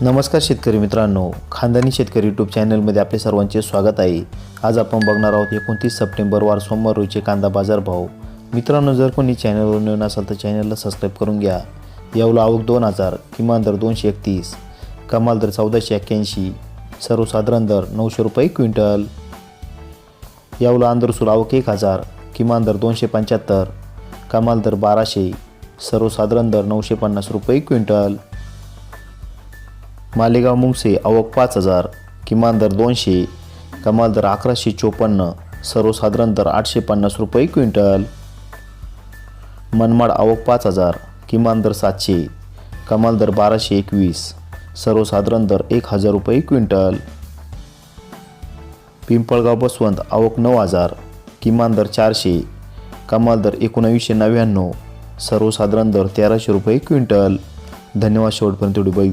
नमस्कार शेतकरी मित्रांनो खानदानी शेतकरी यूट्यूब चॅनलमध्ये आपले सर्वांचे स्वागत आहे. आज आपण बघणार आहोत एकोणतीस सप्टेंबर वार सोमवार रोजचे कांदा बाजारभाव मित्रांनो जर कोणी चॅनलवर नवीन असाल तर चॅनलला सबस्क्राईब करून घ्या. यावला आवक दोन हजार किमान दर दोनशे एकतीस कमाल दर चौदाशे एक्क्याऐंशी सर्वसाधारण दर नऊशे रुपये क्विंटल. यावला आंदरसूल आवक एक हजार किमान दर दोनशे पंच्याहत्तर कमाल दर बाराशे सर्वसाधारण दर नऊशे पन्नास रुपये क्विंटल. मालेगाव मुंगसे आवक पाच हजार किमान दर दोनशे कमाल दर अकराशे चोपन्न सर्वसाधारण दर आठशे पन्नास रुपये क्विंटल. मनमाड आवक पाच हजार किमान दर सातशे कमाल दर बाराशे एकवीस सर्वसाधारण दर एक हजार रुपये क्विंटल. पिंपळगाव बसवंत आवक नऊ हजार किमान दर चारशे कमाल दर एकोणावीसशे नव्याण्णव सर्वसाधारण दर तेराशे रुपये क्विंटल. धन्यवाद शेवटपर्यंत व्हिडिओ